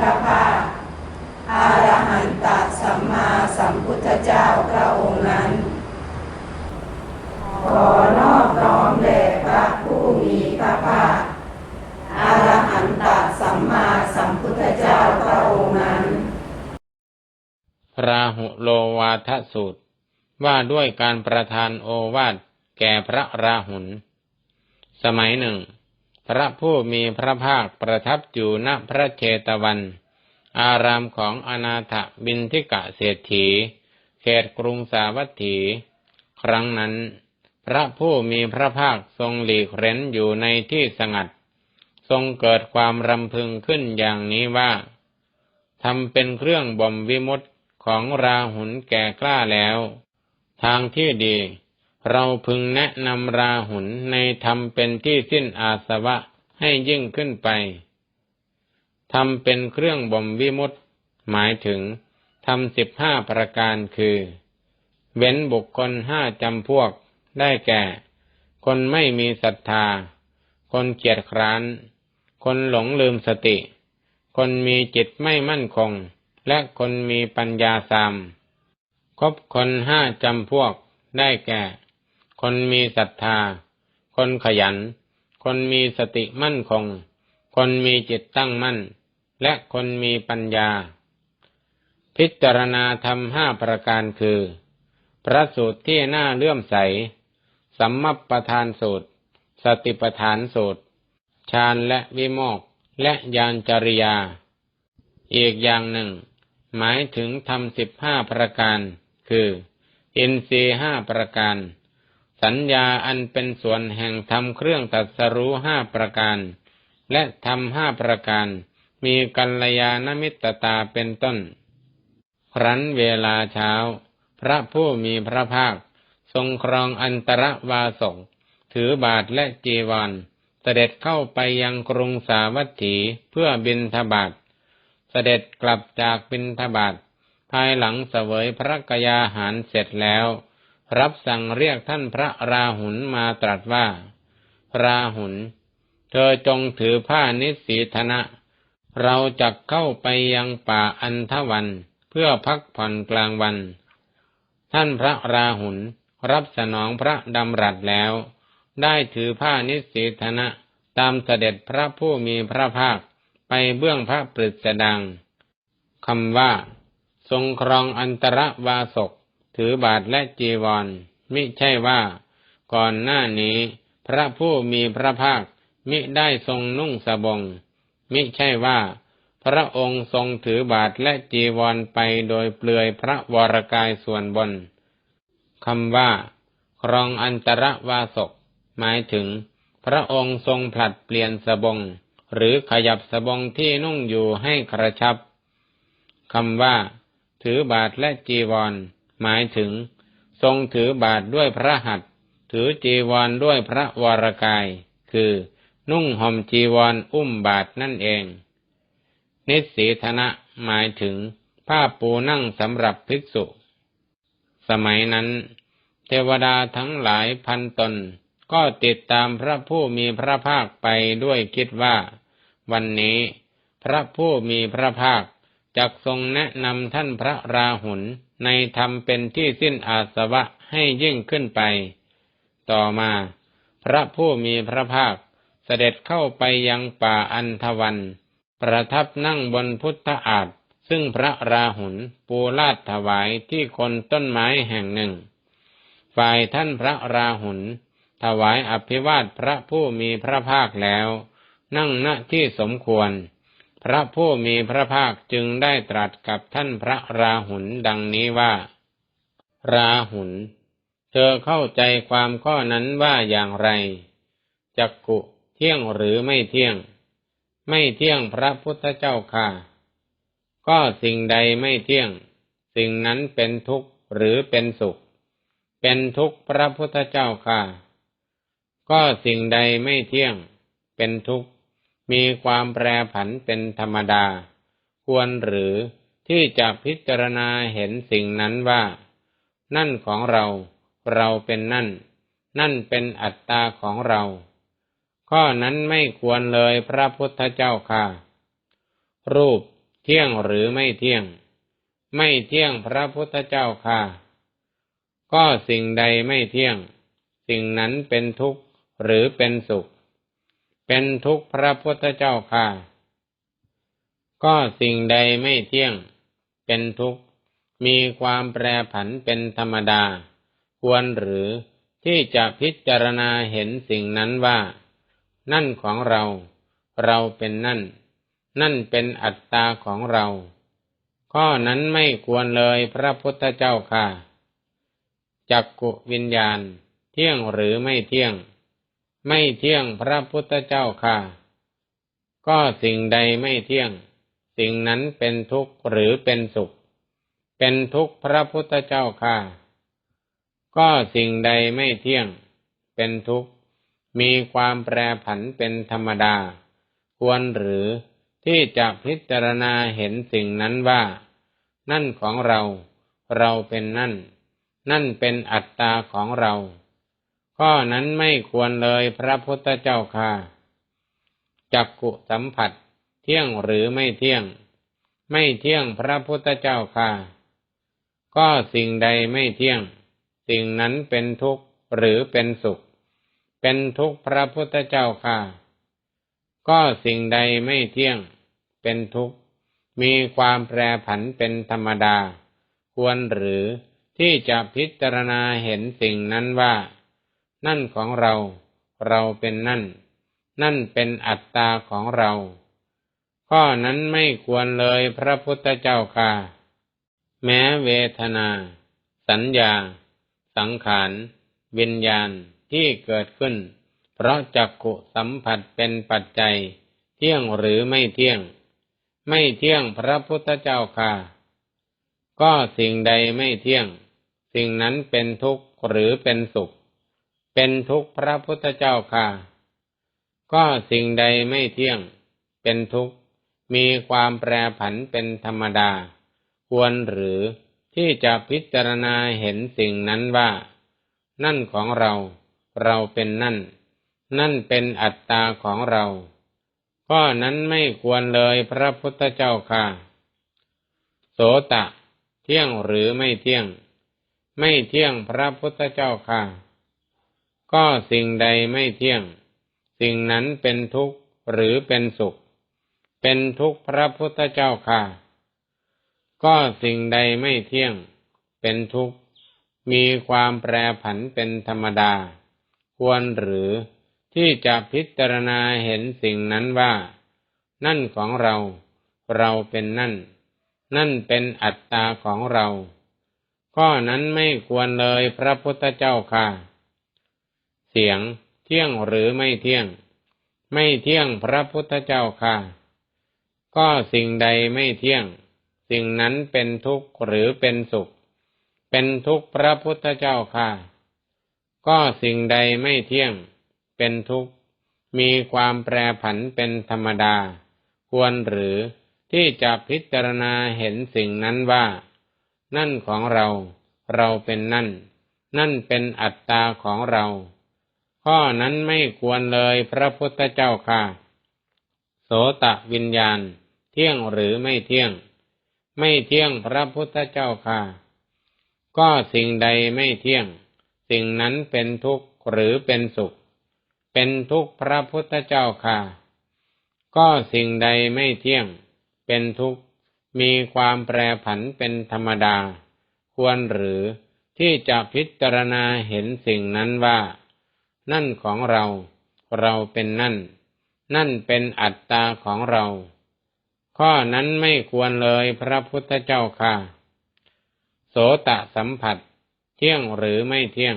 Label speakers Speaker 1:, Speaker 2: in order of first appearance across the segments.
Speaker 1: พระภาคอารหันตสัมมาสัมพุ
Speaker 2: ท
Speaker 1: ธเจ้าพระองค์นั้น ขอนอบน้อมแด่พระผู้มีพระภาคอารหันต
Speaker 2: สั
Speaker 1: มมาสัมพุทธเจ้าพระองค์นั้น
Speaker 2: พระหุโลวาทสูตร ว่าด้วยการประทานโอวาทแก่พระราหุล สมัยหนึ่ง พระผู้มีพระภาคประทับอยู่ณพระเชตวัน อารามของอนาถบินทิกะเศรษฐี เขตกรุงสาวัตถี ครั้งนั้น พระผู้มีพระภาคทรงหลีกเร้นอยู่ในที่สงัด ทรงเกิดความรำพึงขึ้นอย่างนี้ว่าทำเป็นเครื่องบ่มวิมุตของราหุลแก่กล้าแล้ว ทางที่ดี เราพึงแนะนำราหุลในธรรมเป็นที่สิ้นอาสวะให้ยิ่งขึ้นไปทำเป็นเครื่องบ่มวิมุตหมายถึงทำสิบห้าประการคือ เว้นบุคคลห้าจำพวก ได้แก่ คนไม่มีศรัทธา คนเกียจคร้าน คนหลงลืมสติ คนมีจิตไม่มั่นคง และคนมีปัญญาสามคบคนห้าจำพวก ได้แก่ คนมีศรัทธา คนขยัน คนมีสติมั่นคง คนมีจิตตั้งมั่น และคนมีปัญญา พิจารณาธรรมห้าประการคือ พระสูตรที่น่าเลื่อมใส สัมมัปประธานสูตร สติปทานสูตร ฌานและวิโมกและยานจริยา อีกอย่างหนึ่ง หมายถึงทำสิบห้าประการ คือ อินทรีห้าประการ สัญญาอันเป็นส่วนแห่งทำเครื่องตัดสรู้ห้าประการ และทำห้าประการ มีกัลยาณมิตรตาเป็นต้น ครั้นเวลาเช้า พระผู้มีพระภาค ทรงครองอันตรวาสกถือบาทและจีวรเสด็จเข้าไปยังกรุงสาวัตถีเพื่อบินทบาทเสด็จกลับจากบินทบาทภายหลังเสวยพระกยาหารเสร็จแล้ว รับสั่งเรียกท่านพระราหุลมาตรัสว่า ราหุล เธอจงถือผ้านิสีธนะ เราจะเข้าไปยังป่าอันทวัน เพื่อพักผ่อนกลางวัน ท่านพระราหุลรับสนองพระดำรัสแล้ว ได้ถือผ้านิสิธนะตามเสด็จพระผู้มีพระภาคไปเบื้องพระปรึสดังคำว่า ทรงครองอันตรวาสก ถือบาทและจีวร มิใช่ว่า ก่อนหน้านี้พระผู้มีพระภาคมิได้ทรงนุ่งสบง มิใช่ว่า พระองค์ทรงถือบาทและจีวรไปโดยเปลือยพระวรกายส่วนบนคำว่า ครองอันตรวาสก หมายถึง พระองค์ทรงผลัดเปลี่ยนสบง หรือขยับสบงที่นุ่งอยู่ให้กระชับคำว่า ถือบาทและจีวร หมายถึง ทรงถือบาทด้วยพระหัตถ์ถือจีวรด้วยพระวรกาย คือนุ่งห่มจีวรอุ้มบาทนั่นเอง นิสีธนะหมายถึงผ้าปูนั่งสำหรับภิกษุ สมัยนั้น เทวดาทั้งหลายพันตน ก็ติดตามพระผู้มีพระภาคไปด้วยคิดว่า วันนี้ พระผู้มีพระภาค จักทรงแนะนำท่านพระราหุลในธรรมเป็นที่สิ้นอาสวะให้ยิ่งขึ้นไป ต่อมา พระผู้มีพระภาคเสด็จเข้าไปยังป่าอันทวัน ประทับนั่งบนพุทธอาฏซึ่งพระราหุลปูลาดถวายที่คนต้นไม้แห่งหนึ่ง ฝ่ายท่านพระราหุลถวายอภิวาทพระผู้มีพระภาคแล้ว นั่งณที่สมควร พระผู้มีพระภาคจึงได้ตรัสกับท่านพระราหุลดังนี้ว่า ราหุลเธอเข้าใจความข้อนั้นว่าอย่างไร จักกุเที่ยงหรือไม่เที่ยง ไม่เที่ยงพระพุทธเจ้าค่ะ ก็สิ่งใดไม่เที่ยง สิ่งนั้นเป็นทุกข์หรือเป็นสุข เป็นทุกข์พระพุทธเจ้าค่ะ ก็สิ่งใดไม่เที่ยง เป็นทุกข์ มีความแปรผันเป็นธรรมดา ควรหรือที่จะพิจารณาเห็นสิ่งนั้นว่า นั่นของเรา เราเป็นนั่น นั่นเป็นอัตตาของเรา ข้อนั้นไม่ควรเลยพระพุทธเจ้าค่ะ รูปเที่ยงหรือไม่เที่ยง ไม่เที่ยงพระพุทธเจ้าค่ะ ก็สิ่งใดไม่เที่ยง สิ่งนั้นเป็นทุกข์หรือเป็นสุข เป็นทุกข์พระพุทธเจ้าค่ะ ก็สิ่งใดไม่เที่ยง เป็นทุกข์ มีความแปรผันเป็นธรรมดา ควรหรือที่จะพิจารณาเห็นสิ่งนั้นว่า นั่นของเรา เราเป็นนั่น นั่นเป็นอัตตาของเรา ข้อนั้นไม่ควรเลยพระพุทธเจ้าค่ะ จักกุวิญญาณ เที่ยงหรือไม่เที่ยง ไม่เที่ยงพระพุทธเจ้าค่ะ ก็สิ่งใดไม่เที่ยง สิ่งนั้นเป็นทุกข์หรือเป็นสุข เป็นทุกข์พระพุทธเจ้าค่ะ ก็สิ่งใดไม่เที่ยง เป็นทุกข์ มีความแปรผันเป็นธรรมดา ควรหรือที่จะพิจารณาเห็นสิ่งนั้นว่า นั่นของเรา เราเป็นนั่น นั่นเป็นอัตตาของเรา ข้อนั้นไม่ควรเลยพระพุทธเจ้าค่ะ จักกุสัมผัส เที่ยงหรือไม่เที่ยง ไม่เที่ยงพระพุทธเจ้าค่ะ ก็สิ่งใดไม่เที่ยง สิ่งนั้นเป็นทุกข์หรือเป็นสุข เป็นทุกข์พระพุทธเจ้าค่ะ ก็สิ่งใดไม่เที่ยง เป็นทุกข์ มีความแปรผันเป็นธรรมดา ควรหรือที่จะพิจารณาเห็นสิ่งนั้นว่า นั่นของเรา เราเป็นนั่น นั่นเป็นอัตตาของเรา ข้อนั้นไม่ควรเลยพระพุทธเจ้าค่ะ แม้เวทนา สัญญา สังขาร วิญญาณที่เกิดขึ้น เพราะจักขุสัมผัสเป็นปัจจัย เที่ยงหรือไม่เที่ยง ไม่เที่ยงพระพุทธเจ้าค่ะ ก็สิ่งใดไม่เที่ยง สิ่งนั้นเป็นทุกข์หรือเป็นสุข เป็นทุกข์พระพุทธเจ้าค่ะ ก็สิ่งใดไม่เที่ยง เป็นทุกข์ มีความแปรผันเป็นธรรมดา ควรหรือที่จะพิจารณาเห็นสิ่งนั้นว่า นั่นของเรา เราเป็นนั่น นั่นเป็นอัตตาของเรา ข้อนั้นไม่ควรเลยพระพุทธเจ้าค่ะ โสตะ เที่ยงหรือไม่เที่ยง ไม่เที่ยงพระพุทธเจ้าค่ะ ก็สิ่งใดไม่เที่ยง สิ่งนั้นเป็นทุกข์หรือเป็นสุข เป็นทุกข์พระพุทธเจ้าค่ะ ก็สิ่งใดไม่เที่ยง เป็นทุกข์ มีความแปรผันเป็นธรรมดา ควรหรือที่จะพิจารณาเห็นสิ่งนั้นว่า นั่นของเรา เราเป็นนั่น นั่นเป็นอัตตาของเรา ข้อนั้นไม่ควรเลยพระพุทธเจ้าค่ะ สียง เที่ยงหรือไม่เที่ยง ไม่เที่ยงพระพุทธเจ้าค่ะ ก็สิ่งใดไม่เที่ยง สิ่งนั้นเป็นทุกข์หรือเป็นสุข เป็นทุกข์พระพุทธเจ้าค่ะ ก็สิ่งใดไม่เที่ยง เป็นทุกข์ มีความแปรผันเป็นธรรมดา ควรหรือที่จะพิจารณาเห็นสิ่งนั้นว่า นั่นของเรา เราเป็นนั่น นั่นเป็นอัตตาของเรา ข้อนั้นไม่ควรเลยพระพุทธเจ้าค่ะ โสตะวิญญาณ เที่ยงหรือไม่เที่ยง ไม่เที่ยงพระพุทธเจ้าค่ะ ก็สิ่งใดไม่เที่ยง สิ่งนั้นเป็นทุกข์หรือเป็นสุข เป็นทุกข์พระพุทธเจ้าค่ะ ก็สิ่งใดไม่เที่ยง เป็นทุกข์มีความแปรผันเป็นธรรมดา ควรหรือที่จะพิจารณาเห็นสิ่งนั้นว่า นั่นของเรา เราเป็นนั่น นั่นเป็นอัตตาของเรา ข้อนั้นไม่ควรเลยพระพุทธเจ้าค่ะ โสตะสัมผัส เที่ยงหรือไม่เที่ยง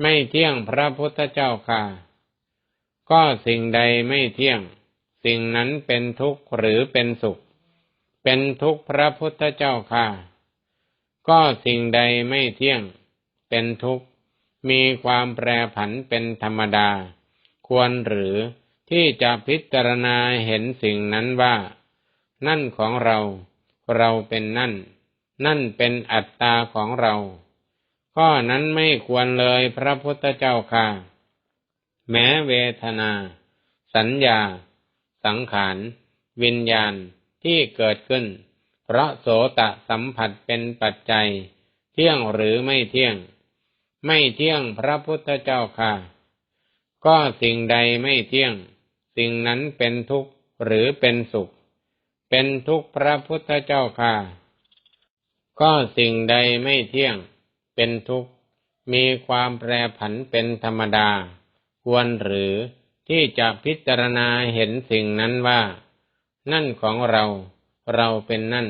Speaker 2: ไม่เที่ยงพระพุทธเจ้าค่ะ ก็สิ่งใดไม่เที่ยง สิ่งนั้นเป็นทุกข์หรือเป็นสุข เป็นทุกข์พระพุทธเจ้าค่ะ ก็สิ่งใดไม่เที่ยง เป็นทุกข์ มีความแปรผันเป็นธรรมดา ควรหรือที่จะพิจารณาเห็นสิ่งนั้นว่า นั่นของเรา เราเป็นนั่น นั่นเป็นอัตตาของเรา ข้อนั้นไม่ควรเลยพระพุทธเจ้าค่ะ แม้เวทนา สัญญา สังขาร วิญญาณที่เกิดขึ้น เพราะโสตะสัมผัสเป็นปัจจัย เที่ยงหรือไม่เที่ยง ไม่เที่ยงพระพุทธเจ้าค่ะ ก็สิ่งใดไม่เที่ยง สิ่งนั้นเป็นทุกข์หรือเป็นสุข เป็นทุกข์พระพุทธเจ้าค่ะ ก็สิ่งใดไม่เที่ยง เป็นทุกข์ มีความแปรผันเป็นธรรมดา ควรหรือที่จะพิจารณาเห็นสิ่งนั้นว่า นั่นของเรา เราเป็นนั่น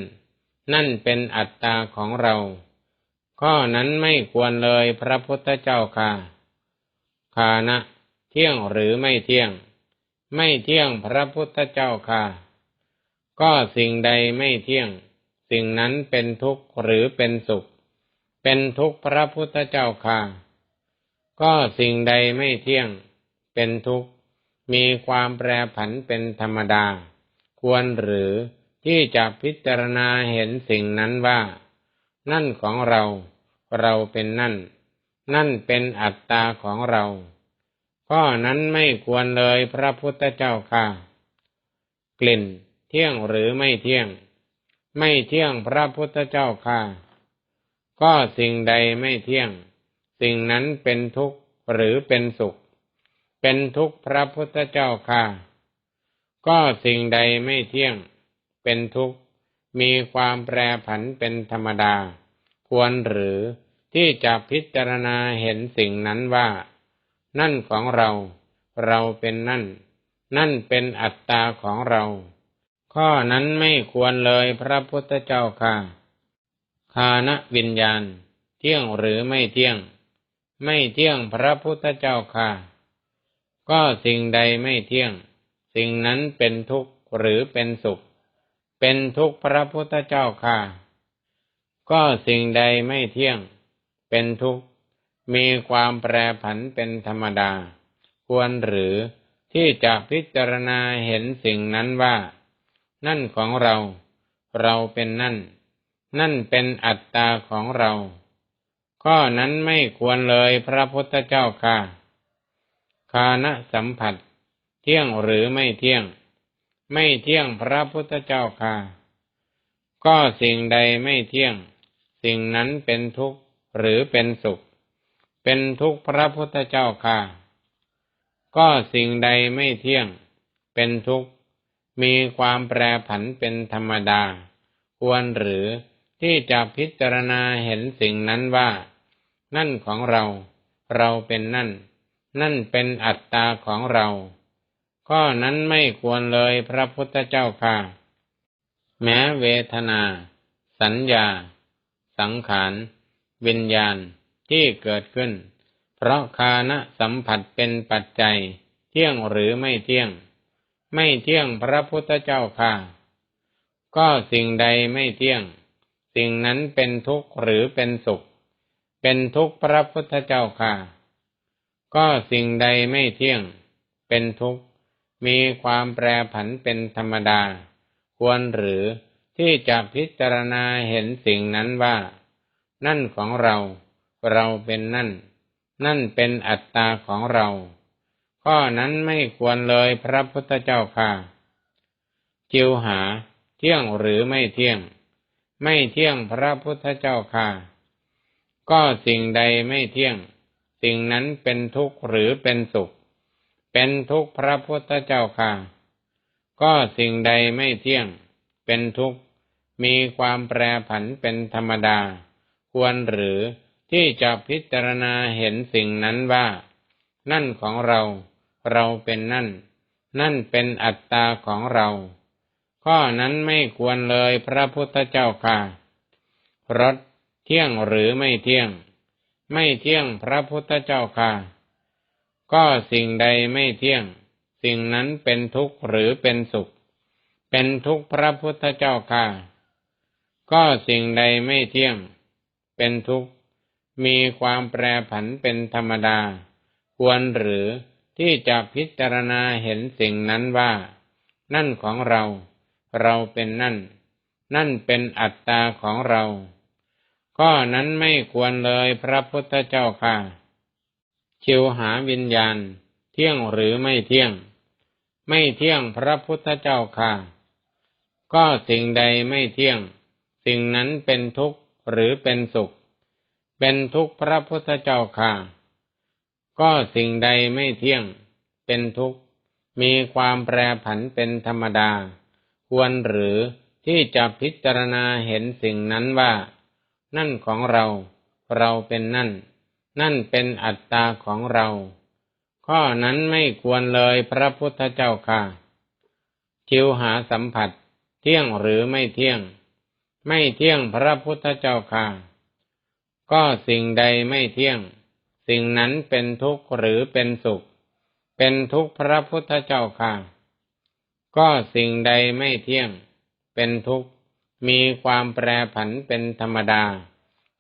Speaker 2: นั่นเป็นอัตตาของเรา ข้อนั้นไม่ควรเลยพระพุทธเจ้าค่ะ คานะ เที่ยงหรือไม่เที่ยง ไม่เที่ยงพระพุทธเจ้าค่ะ ก็สิ่งใดไม่เที่ยง สิ่งนั้นเป็นทุกข์หรือเป็นสุข เป็นทุกข์พระพุทธเจ้าค่ะ ก็สิ่งใดไม่เที่ยง เป็นทุกข์ มีความแปรผันเป็นธรรมดา ควรหรือที่จะพิจารณาเห็นสิ่งนั้นว่า นั่นของเรา เราเป็นนั่น นั่นเป็นอัตตาของเราข้อนั้นไม่ควรเลยพระพุทธเจ้าค่ะ กลิ่น เที่ยงหรือไม่เที่ยง ไม่เที่ยงพระพุทธเจ้าค่ะ ก็สิ่งใดไม่เที่ยง สิ่งนั้นเป็นทุกข์หรือเป็นสุข เป็นทุกข์พระพุทธเจ้าค่ะ ก็สิ่งใดไม่เที่ยง เป็นทุกข์มีความแปรผันเป็นธรรมดา ควรหรือที่จะพิจารณาเห็นสิ่งนั้นว่า นั่นของเรา เราเป็นนั่น นั่นเป็นอัตตาของเรา ข้อนั้นไม่ควรเลยพระพุทธเจ้าค่ะคานวิญญาณ เที่ยงหรือไม่เที่ยง ไม่เที่ยงพระพุทธเจ้าค่ะ ก็สิ่งใดไม่เที่ยง สิ่งนั้นเป็นทุกข์หรือเป็นสุข เป็นทุกข์พระพุทธเจ้าค่ะ ก็สิ่งใดไม่เที่ยง เป็นทุกข์ มีความแปรผันเป็นธรรมดา ควรหรือที่จะพิจารณาเห็นสิ่งนั้นว่า นั่นของเรา เราเป็นนั่น นั่นเป็นอัตตาของเรา ข้อนั้นไม่ควรเลยพระพุทธเจ้าค่ะ คานะสัมผัส เที่ยงหรือไม่เที่ยง ไม่เที่ยงพระพุทธเจ้าค่ะ ก็สิ่งใดไม่เที่ยง สิ่งนั้นเป็นทุกข์หรือเป็นสุข เป็นทุกข์พระพุทธเจ้าค่ะ ก็สิ่งใดไม่เที่ยง เป็นทุกข์ มีความแปรผันเป็นธรรมดา ควรหรือที่จะพิจารณาเห็นสิ่งนั้นว่า นั่นของเรา เราเป็นนั่น นั่นเป็นอัตตาของเราข้อนั้นไม่ควรเลยพระพุทธเจ้าค่ะ แม้เวทนา สัญญา สังขารวิญญาณที่เกิดขึ้น เพราะคานะสัมผัสเป็นปัจจัย เที่ยงหรือไม่เที่ยง ไม่เที่ยงพระพุทธเจ้าค่ะ ก็สิ่งใดไม่เที่ยง สิ่งนั้นเป็นทุกข์หรือเป็นสุข เป็นทุกข์พระพุทธเจ้าค่ะ ก็สิ่งใดไม่เที่ยง เป็นทุกข์มีความแปรผันเป็นธรรมดา ควรหรือ ที่จะพิจารณาเห็นสิ่งนั้นว่า นั่นของเรา เราเป็นนั่น นั่นเป็นอัตตาของเรา ข้อนั้นไม่ควรเลยพระพุทธเจ้าค่ะ จิวหา เที่ยงหรือไม่เที่ยง ไม่เที่ยงพระพุทธเจ้าค่ะ ก็สิ่งใดไม่เที่ยง สิ่งนั้นเป็นทุกข์หรือเป็นสุข เป็นทุกข์พระพุทธเจ้าค่ะ ก็สิ่งใดไม่เที่ยง เป็นทุกข์ มีความแปรผันเป็นธรรมดา ควรหรือที่จะพิจารณาเห็นสิ่งนั้นว่า นั่นของเรา เราเป็นนั่น นั่นเป็นอัตตาของเรา ข้อนั้นไม่ควรเลยพระพุทธเจ้าค่ะรถเที่ยงหรือไม่เที่ยง ไม่เที่ยงพระพุทธเจ้าค่ะ ก็สิ่งใดไม่เที่ยง สิ่งนั้นเป็นทุกข์หรือเป็นสุข เป็นทุกข์พระพุทธเจ้าค่ะ ก็สิ่งใดไม่เที่ยง เป็นทุกข์ มีความแปรผันเป็นธรรมดา ควรหรือที่จะพิจารณาเห็นสิ่งนั้นว่า นั่นของเรา เราเป็นนั่น นั่นเป็นอัตตาของเราข้อนั้นไม่ควรเลยพระพุทธเจ้าค่ะ ชิวหาวิญญาณ เที่ยงหรือไม่เที่ยง ไม่เที่ยงพระพุทธเจ้าค่ะ ก็สิ่งใดไม่เที่ยง สิ่งนั้นเป็นทุกข์หรือเป็นสุข เป็นทุกข์พระพุทธเจ้าค่ะ ก็สิ่งใดไม่เที่ยง เป็นทุกข์ มีความแปรผันเป็นธรรมดา ควรหรือที่จะพิจารณาเห็นสิ่งนั้นว่า นั่นของเรา เราเป็นนั่น นั่นเป็นอัตตาของเรา ข้อนั้นไม่ควรเลยพระพุทธเจ้าค่ะ ชิวหาสัมผัส เที่ยงหรือไม่เที่ยง ไม่เที่ยงพระพุทธเจ้าค่ะ ก็สิ่งใดไม่เที่ยง สิ่งนั้นเป็นทุกข์หรือเป็นสุข เป็นทุกข์พระพุทธเจ้าค่ะ ก็สิ่งใดไม่เที่ยง เป็นทุกข์ มีความแปรผันเป็นธรรมดา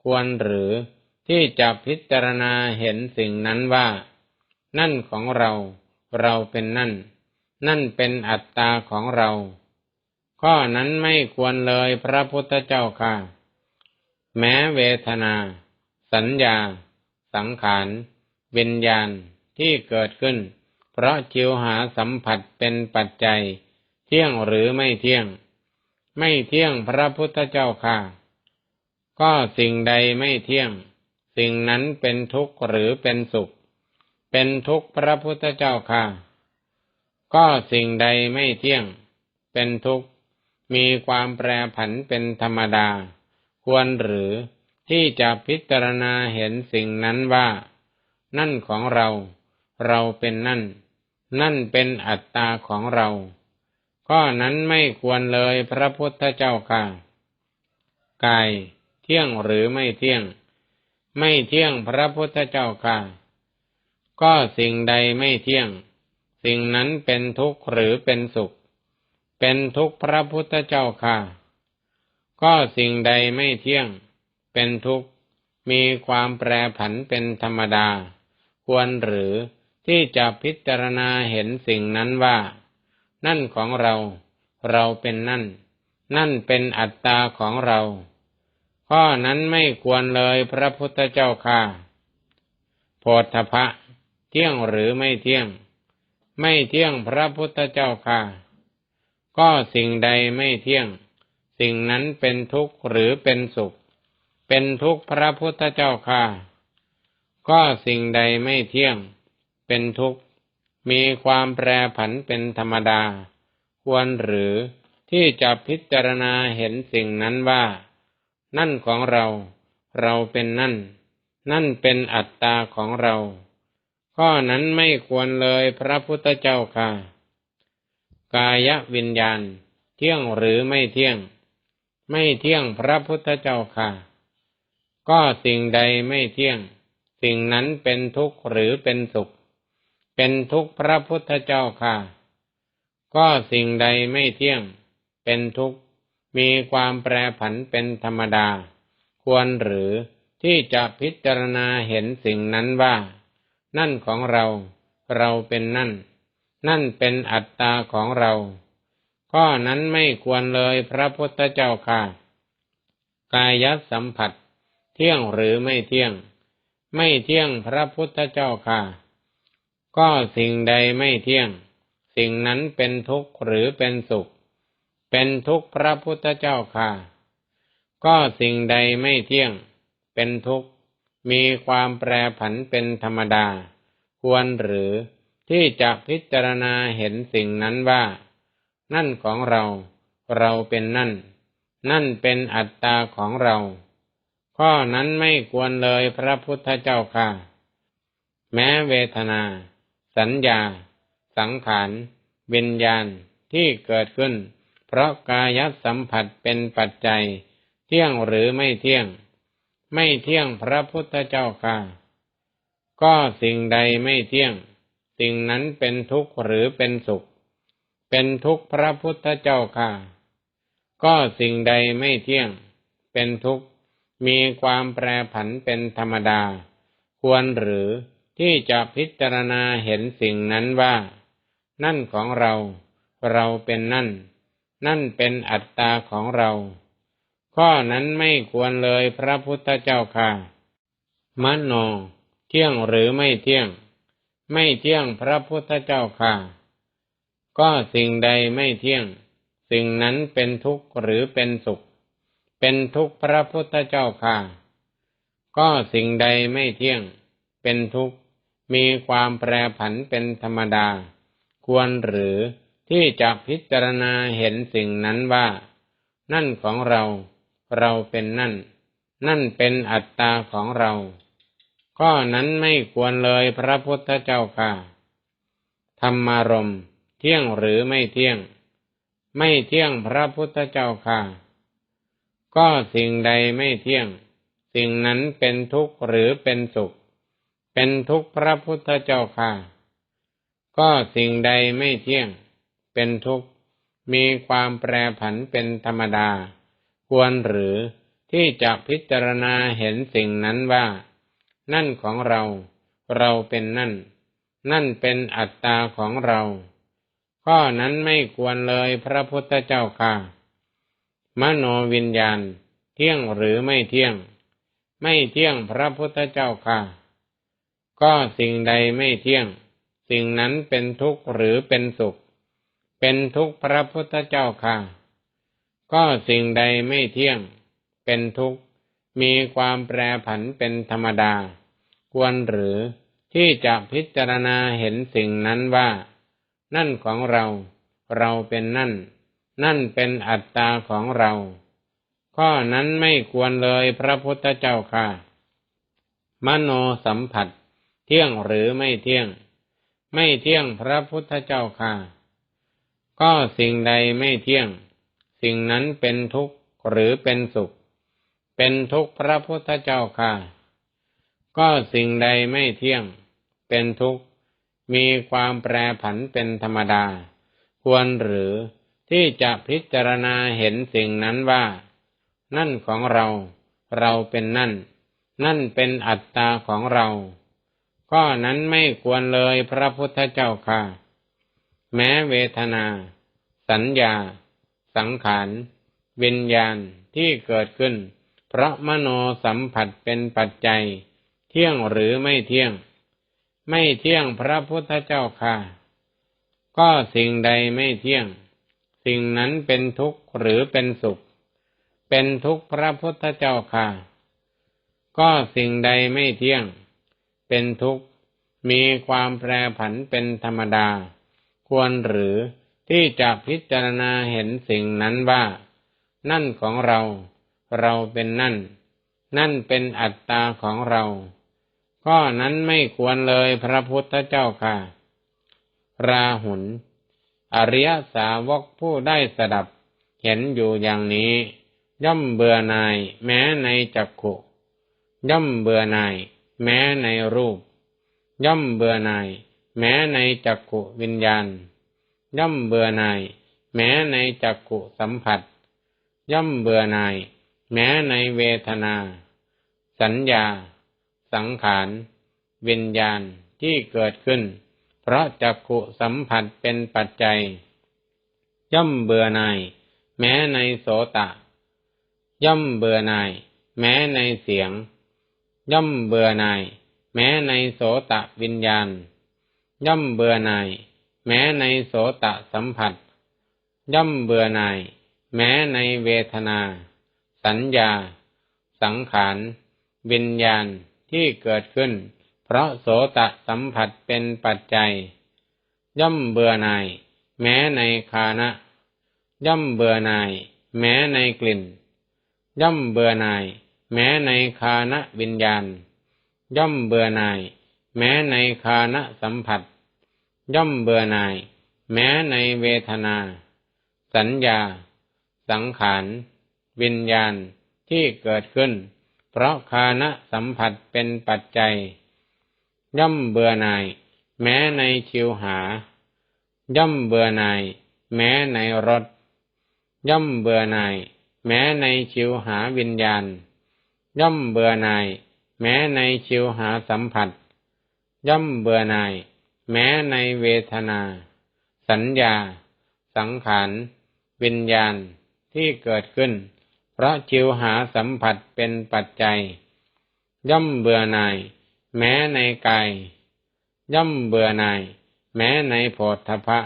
Speaker 2: ควรหรือที่จะพิจารณาเห็นสิ่งนั้นว่า นั่นของเรา เราเป็นนั่น นั่นเป็นอัตตาของเรา ข้อนั้นไม่ควรเลยพระพุทธเจ้าค่ะ แม้เวทนา สัญญา สังขารวิญญาณที่เกิดขึ้น เพราะจิวหาสัมผัสเป็นปัจจัย เที่ยงหรือไม่เที่ยง ไม่เที่ยงพระพุทธเจ้าค่ะ ก็สิ่งใดไม่เที่ยง สิ่งนั้นเป็นทุกข์หรือเป็นสุข เป็นทุกข์พระพุทธเจ้าค่ะ ก็สิ่งใดไม่เที่ยง เป็นทุกข์ มีความแปรผันเป็นธรรมดา ควรหรือที่จะพิจารณาเห็นสิ่งนั้นว่า นั่นของเรา เราเป็นนั่น นั่นเป็นอัตตาของเราก็นั้นไม่ควรเลยพระพุทธเจ้าค่ะกายเที่ยงหรือไม่เที่ยง ไม่เที่ยงพระพุทธเจ้าค่ะ ก็สิ่งใดไม่เที่ยง สิ่งนั้นเป็นทุกข์หรือเป็นสุข เป็นทุกข์พระพุทธเจ้าค่ะ ก็สิ่งใดไม่เที่ยง เป็นทุกข์ มีความแปรผันเป็นธรรมดา ควรหรือที่จะพิจารณาเห็นสิ่งนั้นว่า นั่นของเรา เราเป็นนั่น นั่นเป็นอัตตาของเรา ข้อนั้นไม่ควรเลยพระพุทธเจ้าค่ะ โพธพะ เที่ยงหรือไม่เที่ยง ไม่เที่ยงพระพุทธเจ้าค่ะ ก็สิ่งใดไม่เที่ยง สิ่งนั้นเป็นทุกข์หรือเป็นสุข เป็นทุกข์พระพุทธเจ้าค่ะ ก็สิ่งใดไม่เที่ยง เป็นทุกข์ มีความแปรผันเป็นธรรมดา ควรหรือที่จะพิจารณาเห็นสิ่งนั้นว่า นั่นของเรา เราเป็นนั่น นั่นเป็นอัตตาของเรา ข้อนั้นไม่ควรเลยพระพุทธเจ้าค่ะ กายวิญญาณ เที่ยงหรือไม่เที่ยง ไม่เที่ยงพระพุทธเจ้าค่ะ ก็สิ่งใดไม่เที่ยง สิ่งนั้นเป็นทุกข์หรือเป็นสุข เป็นทุกข์พระพุทธเจ้าค่ะ ก็สิ่งใดไม่เที่ยง เป็นทุกข์มีความแปรผันเป็นธรรมดา ควรหรือที่จะพิจารณาเห็นสิ่งนั้นว่า นั่นของเรา เราเป็นนั่น นั่นเป็นอัตตาของเรา ข้อนั้นไม่ควรเลยพระพุทธเจ้าค่ะ กายสัมผัส เที่ยงหรือไม่เที่ยง ไม่เที่ยงพระพุทธเจ้าค่ะ ก็สิ่งใดไม่เที่ยง สิ่งนั้นเป็นทุกข์หรือเป็นสุข เป็นทุกข์พระพุทธเจ้าค่ะ ก็สิ่งใดไม่เที่ยง เป็นทุกข์มีความแปรผันเป็นธรรมดา ควรหรือ ที่จะพิจารณาเห็นสิ่งนั้นว่า นั่นของเรา เราเป็นนั่น นั่นเป็นอัตตาของเรา ข้อนั้นไม่ควรเลยพระพุทธเจ้าค่ะ แม้เวทนา สัญญา สังขารวิญญาณที่เกิดขึ้น เพราะกายสัมผัสเป็นปัจจัย เที่ยงหรือไม่เที่ยง ไม่เที่ยงพระพุทธเจ้าค่ะ ก็สิ่งใดไม่เที่ยง สิ่งนั้นเป็นทุกข์หรือเป็นสุข เป็นทุกข์พระพุทธเจ้าค่ะ ก็สิ่งใดไม่เที่ยง เป็นทุกข์ มีความแปรผันเป็นธรรมดา ควรหรือที่จะพิจารณาเห็นสิ่งนั้นว่า นั่นของเรา เราเป็นนั่น นั่นเป็นอัตตาของเรา ข้อนั้นไม่ควรเลยพระพุทธเจ้าค่ะมโนเที่ยงหรือไม่เที่ยง ไม่เที่ยงพระพุทธเจ้าค่ะ ก็สิ่งใดไม่เที่ยง สิ่งนั้นเป็นทุกข์หรือเป็นสุข เป็นทุกข์พระพุทธเจ้าค่ะ ก็สิ่งใดไม่เที่ยง เป็นทุกข์ มีความแปรผันเป็นธรรมดา ควรหรือที่จะพิจารณาเห็นสิ่งนั้นว่า นั่นของเรา เราเป็นนั่น นั่นเป็นอัตตาของเรา ก็นั้นไม่ควรเลยพระพุทธเจ้าค่ะ ธรรมารมเที่ยงหรือไม่เที่ยง ไม่เที่ยงพระพุทธเจ้าค่ะ ก็สิ่งใดไม่เที่ยง สิ่งนั้นเป็นทุกข์หรือเป็นสุข เป็นทุกข์พระพุทธเจ้าค่ะ ก็สิ่งใดไม่เที่ยง เป็นทุกข์ มีความแปรผันเป็นธรรมดา ควรหรือที่จะพิจารณาเห็นสิ่งนั้นว่า นั่นของเรา เราเป็นนั่น นั่นเป็นอัตตาของเรา ข้อนั้นไม่ควรเลยพระพุทธเจ้าค่ะมโนวิญญาณ เที่ยงหรือไม่เที่ยง ไม่เที่ยงพระพุทธเจ้าค่ะ ก็สิ่งใดไม่เที่ยง สิ่งนั้นเป็นทุกข์หรือเป็นสุข เป็นทุกข์พระพุทธเจ้าค่ะ ก็สิ่งใดไม่เที่ยง เป็นทุกข์ มีความแปรผันเป็นธรรมดา ควรหรือที่จะพิจารณาเห็นสิ่งนั้นว่า นั่นของเรา เราเป็นนั่น นั่นเป็นอัตตาของเรา ข้อนั้นไม่ควรเลยพระพุทธเจ้าค่ะ มโนสัมผัส เที่ยงหรือไม่เที่ยง ไม่เที่ยงพระพุทธเจ้าค่ะ ก็สิ่งใดไม่เที่ยง สิ่งนั้นเป็นทุกข์หรือเป็นสุข เป็นทุกข์พระพุทธเจ้าค่ะ ก็สิ่งใดไม่เที่ยง เป็นทุกข์ มีความแปรผันเป็นธรรมดา ควรหรือที่จะพิจารณาเห็นสิ่งนั้นว่า นั่นของเรา เราเป็นนั่น นั่นเป็นอัตตาของเรา ก็นั้นไม่ควรเลยพระพุทธเจ้าค่ะ แม้เวทนา สัญญา สังขาร วิญญาณที่เกิดขึ้น เพราะมโนสัมผัสเป็นปัจจัย เที่ยงหรือไม่เที่ยง ไม่เที่ยงพระพุทธเจ้าค่ะ ก็สิ่งใดไม่เที่ยง สิ่งนั้นเป็นทุกข์หรือเป็นสุข เป็นทุกข์พระพุทธเจ้าค่ะ ก็สิ่งใดไม่เที่ยง เป็นทุกข์มีความแปรผันเป็นธรรมดา ควรหรือที่จะพิจารณาเห็นสิ่งนั้นว่า นั่นของเรา เราเป็นนั่น นั่นเป็นอัตตาของเรา ก็นั้นไม่ควรเลยพระพุทธเจ้าค่ะ ราหุลอริยสาวกผู้ได้สดับ เห็นอยู่อย่างนี้ ย่อมเบื่อหน่าย แม้ในจักขุ ย่อมเบื่อหน่าย แม้ในรูป ย่อมเบื่อหน่าย แม้ในจักขุวิญญาณ ย่อมเบื่อหน่าย แม้ในจักขุสัมผัส ย่อมเบื่อหน่าย แม้ในเวทนา สัญญา สังขาร วิญญาณที่เกิดขึ้น เพราะจักขุสัมผัสเป็นปัจจัย ย่อมเบื่อหน่าย แม้ในโสตะ ย่อมเบื่อหน่าย แม้ในเสียง ย่อมเบื่อหน่าย แม้ในโสตะวิญญาณ ย่อมเบื่อหน่าย แม้ในโสตะสัมผัส ย่อมเบื่อหน่าย แม้ในเวทนา สัญญา สังขารวิญญาณที่เกิดขึ้น เพราะโสตะสัมผัสเป็นปัจจัย ย่อมเบื่อหน่าย แม้ในคานะ ย่อมเบื่อหน่าย แม้ในกลิ่น ย่อมเบื่อหน่าย แม้ในคานะวิญญาณ ย่อมเบื่อหน่าย แม้ในคานะสัมผัส ย่อมเบื่อหน่าย แม้ในเวทนา สัญญา สังขาร วิญญาณที่เกิดขึ้น เพราะคานะสัมผัสเป็นปัจจัย ย่อมเบื่อหน่าย แม้ในชิวหา ย่อมเบื่อหน่าย แม้ในรสย่อมเบื่อหน่าย แม้ในชิวหาวิญญาณ ย่อมเบื่อหน่าย แม้ในชิวหาสัมผัส ย่อมเบื่อหน่าย แม้ในเวทนา สัญญา สังขารวิญญาณที่เกิดขึ้น เพราะจิวหาสัมผัสเป็นปัจจัย ย่อมเบื่อหน่าย แม้ในกายย่อมเบื่อหน่าย แม้ในโพธพะ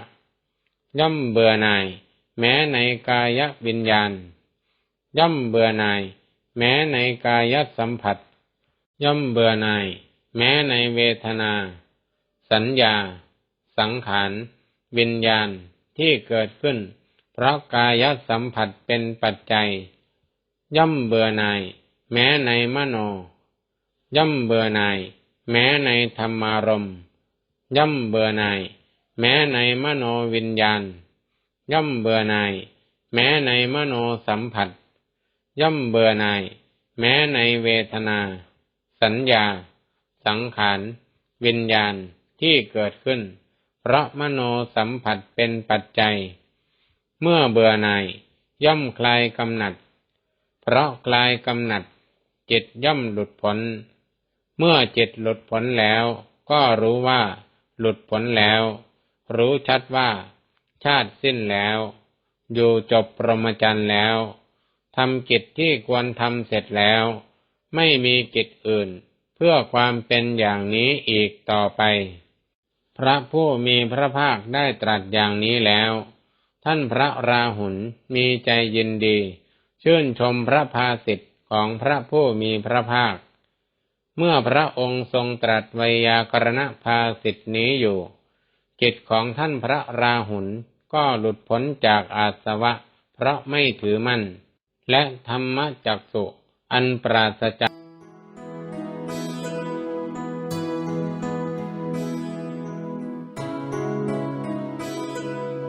Speaker 2: ย่อมเบื่อหน่าย แม้ในกายวิญญาณ ย่อมเบื่อหน่าย แม้ในกายสัมผัส ย่อมเบื่อหน่าย แม้ในเวทนา สัญญา สังขาร วิญญาณที่เกิดขึ้น เพราะกายสัมผัสเป็นปัจจัย ย่อมเบื่อหน่าย แม้ในมโน ย่อมเบื่อหน่าย แม้ในธรรมารมย่อมเบื่อหน่าย แม้ในมโนวิญญาณ ย่อมเบื่อหน่าย แม้ในมโนสัมผัส ย่อมเบื่อหน่าย แม้ในเวทนา สัญญา สังขาร วิญญาณที่เกิดขึ้น เพราะมโนสัมผัสเป็นปัจจัย เมื่อเบื่อหน่าย ย่อมคลายกำหนัด เพราะคลายกำหนัดเจิตย่อมหลุดพ้น เมื่อเจิตหลุดพ้นแล้ว ก็รู้ว่า หลุดพ้นแล้ว รู้ชัดว่า ชาติสิ้นแล้ว อยู่จบปรมจันทร์แล้วทำกิจที่ควรทำเสร็จแล้ว ไม่มีกิจอื่น เพื่อความเป็นอย่างนี้อีกต่อไป พระผู้มีพระภาคได้ตรัสอย่างนี้แล้ว ท่านพระราหุลมีใจยินดี ชื่นชมพระภาสิทธิ์ของพระผู้มีพระภาค เมื่อพระองค์ทรงตรัสไวยากรณภาสิทธินี้อยู่ จิตของท่านพระราหุลก็หลุดพ้นจากอาสวะ เพราะไม่ถือมั่น และธรรมจักสุอันปราศจาก